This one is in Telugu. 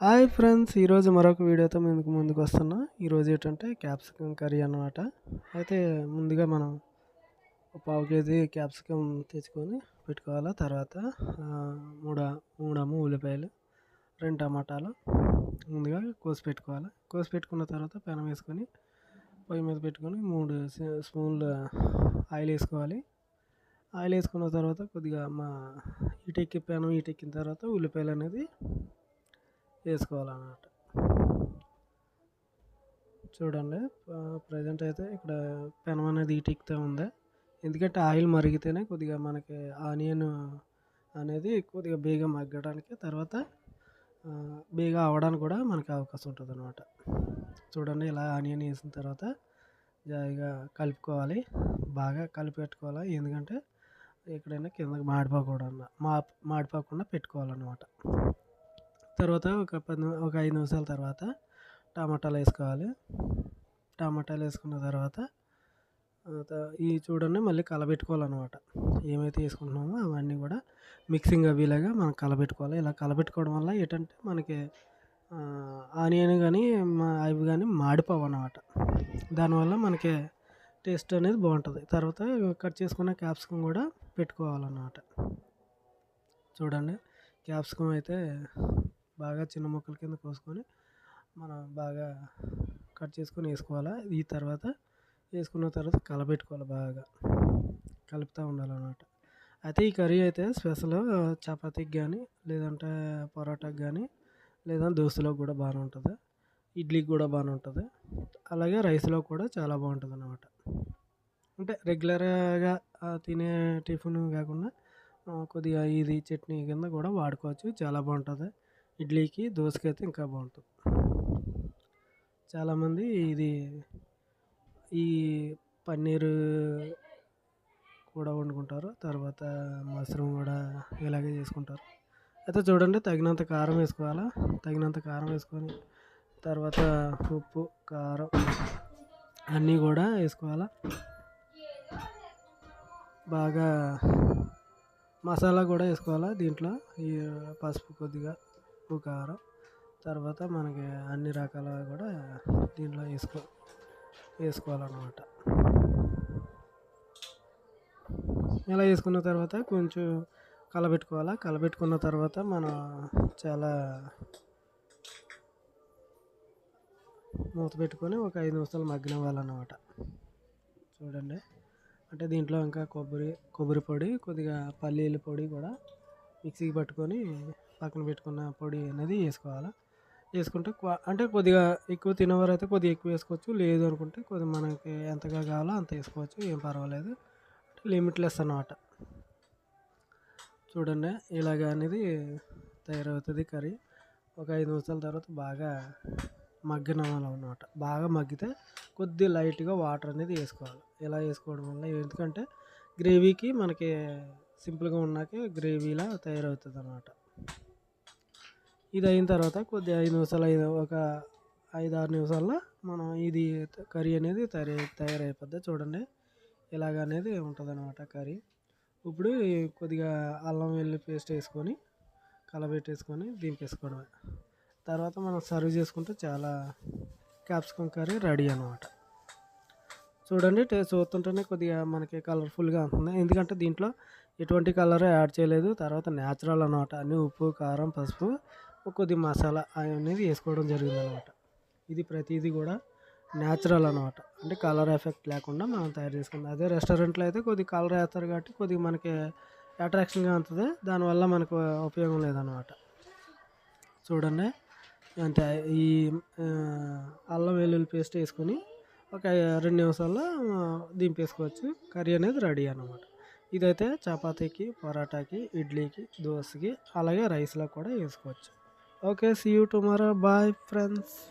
హాయ్ ఫ్రెండ్స్ ఈరోజు మరొక వీడియోతో ముందుకు ముందుకు వస్తున్నా ఈరోజు ఏంటంటే క్యాప్సికమ్ కర్రీ అన్నమాట. అయితే ముందుగా మనం పావు కేజీ క్యాప్సికమ్ తెచ్చుకొని పెట్టుకోవాలి? తర్వాత మూడు మూడేమో ఉల్లిపాయలు రెండు టమాటాలు ముందుగా కోసి పెట్టుకోవాలి? కోసి పెట్టుకున్న తర్వాత పెనం వేసుకొని పొయ్యి మీద పెట్టుకొని మూడు స్పూన్లు ఆయిల్ వేసుకోవాలి. ఆయిల్ వేసుకున్న తర్వాత కొద్దిగా మా ఇటెక్కి పెనం ఇటెక్కిన తర్వాత ఉల్లిపాయలు అనేది వేసుకోవాలన్నమాట. చూడండి ప్రజెంట్ అయితే ఇక్కడ పెనం అనేది ఇటుకుతూ ఉంది. ఎందుకంటే ఆయిల్ మరిగితేనే కొద్దిగా మనకి ఆనియన్ అనేది కొద్దిగా బేగా మగ్గడానికి తర్వాత బేగా అవడానికి కూడా మనకి అవకాశం ఉంటుంది అనమాట చూడండి ఇలా ఆనియన్ వేసిన తర్వాత జాయిగా కలుపుకోవాలి. బాగా కలిపి పెట్టుకోవాలి ఎందుకంటే ఎక్కడైనా కిందకి మాడిపోకూడదు మా మాడిపోకుండా పెట్టుకోవాలన్నమాట. తర్వాత ఒక పది ఒక ఐదు నిమిషాల తర్వాత టమాటాలు వేసుకోవాలి. టమాటాలు వేసుకున్న తర్వాత ఈ చూడండి మళ్ళీ కలబెట్టుకోవాలన్నమాట. ఏమైతే వేసుకుంటున్నామో అవన్నీ కూడా మిక్సింగ్ అయ్యేలాగా మనం కలబెట్టుకోవాలి. ఇలా కలబెట్టుకోవడం వల్ల ఏంటంటే మనకి ఆనియన్ కానీ అవి కానీ మాడిపోవు అన్నమాట దానివల్ల మనకి టేస్ట్ అనేది బాగుంటుంది. తర్వాత కట్ చేసుకున్న క్యాప్సికమ్ కూడా పెట్టుకోవాలన్నమాట. చూడండి క్యాప్సికమ్ అయితే బాగా చిన్న ముక్కల కింద కోసుకొని మనం బాగా కట్ చేసుకొని వేసుకోవాలి. ఈ తర్వాత వేసుకున్న తర్వాత కలపెట్టుకోవాలి బాగా. కలుపుతూ ఉండాలన్నమాట. అయితే ఈ కర్రీ అయితే స్పెషల్ చపాతీకి కానీ లేదంటే పరోటాకి కానీ లేదా దోశలోకి కూడా బాగానే ఉంటుంది. ఇడ్లీకి కూడా బాగానే ఉంటుంది. అలాగే రైస్లో కూడా చాలా బాగుంటుంది అన్నమాట అంటే రెగ్యులర్గా తినే టిఫిన్ కాకుండా కొద్దిగా ఇది చట్నీ కింద కూడా వాడుకోవచ్చు. చాలా బాగుంటుంది. ఇడ్లీకి దోశకి అయితే ఇంకా బాగుంటుంది. చాలామంది ఇది ఈ పన్నీరు కూడా వండుకుంటారు తర్వాత మష్రూమ్ కూడా ఇలాగే చేసుకుంటారు. అయితే చూడండి తగినంత కారం వేసుకోవాలా? తగినంత కారం వేసుకొని తర్వాత ఉప్పు కారం అన్నీ కూడా వేసుకోవాలా? బాగా మసాలా కూడా వేసుకోవాలా దీంట్లో? ఈ పసుపు కొద్దిగా ఉప్పు కారం తర్వాత మనకి అన్ని రకాల కూడా దీంట్లో వేసుకో వేసుకోవాలన్నమాట. ఇలా వేసుకున్న తర్వాత కొంచెం కలబెట్టుకోవాలా? కలబెట్టుకున్న తర్వాత మనం చాలా మూత పెట్టుకొని ఒక ఐదు నిమిషాలు మగ్గనివ్వాలన్నమాట. చూడండి. అంటే దీంట్లో ఇంకా కొబ్బరి కొబ్బరి పొడి కొద్దిగా పల్లీల పొడి కూడా మిక్సీకి పట్టుకొని పక్కన పెట్టుకున్న పొడి అనేది వేసుకోవాలి? వేసుకుంటే అంటే కొద్దిగా ఎక్కువ తినేవారు అయితే కొద్దిగా ఎక్కువ వేసుకోవచ్చు. లేదు అనుకుంటే కొద్దిగా మనకి ఎంతగా కావాలో అంత వేసుకోవచ్చు. ఏం పర్వాలేదు. లిమిట్లెస్ అన్నమాట. చూడండి. ఇలాగ అనేది తయారవుతుంది కర్రీ. ఒక ఐదు నిమిషాల తర్వాత బాగా మగ్గనవ్వాలన్నమాట బాగా మగ్గితే కొద్ది లైట్గా వాటర్ అనేది వేసుకోవాలి. ఇలా వేసుకోవడం వల్ల? ఎందుకంటే గ్రేవీకి మనకి సింపుల్గా ఉన్నాకే గ్రేవీలా తయారవుతుంది అన్నమాట ఇది అయిన తర్వాత కొద్ది ఐదు నిమిషాలు ఐదు ఒక ఐదు ఆరు నిమిషాల్లో మనం ఇది కర్రీ అనేది తయారై తయారైపోద్ది. చూడండి ఇలాగ అనేది ఉంటుంది అనమాట కర్రీ. ఇప్పుడు కొద్దిగా అల్లం వెల్లుల్లి పేస్ట్ వేసుకొని కలబెట్టేసుకొని దింపేసుకోవడమే. తర్వాత మనం సర్వ్ చేసుకుంటే చాలా క్యాప్సికమ్ కర్రీ రెడీ అనమాట చూడండి టేస్ట్ చూస్తుంటేనే కొద్దిగా మనకి కలర్ఫుల్గా ఉంటుంది. ఎందుకంటే దీంట్లో ఎటువంటి కలర్ యాడ్ చేయలేదు. తర్వాత న్యాచురల్ అనమాట అన్ని ఉప్పు కారం పసుపు కొద్ది మసాలా అనేది వేసుకోవడం జరిగింది అనమాట ఇది ప్రతిదీ కూడా న్యాచురల్ అనమాట. అంటే కలర్ ఎఫెక్ట్ లేకుండా మనం తయారు చేసుకుందాం. అదే రెస్టారెంట్లో అయితే కొద్ది కలర్ వేస్తారు కాబట్టి కొద్దిగా మనకి అట్రాక్షన్గా ఉంటుంది. దానివల్ల మనకు ఉపయోగం లేదనమాట. చూడండి. అంటే ఈ అల్లం వెల్లుల్లి పేస్ట్ వేసుకొని ఒక రెండు నిమిషాల్లో దింపేసుకోవచ్చు. కర్రీ అనేది రెడీ అన్నమాట ఇదైతే చపాతీకి పొరాటాకి ఇడ్లీకి దోశకి అలాగే రైస్లో కూడా వేసుకోవచ్చు. okay see you tomorrow. Bye friends.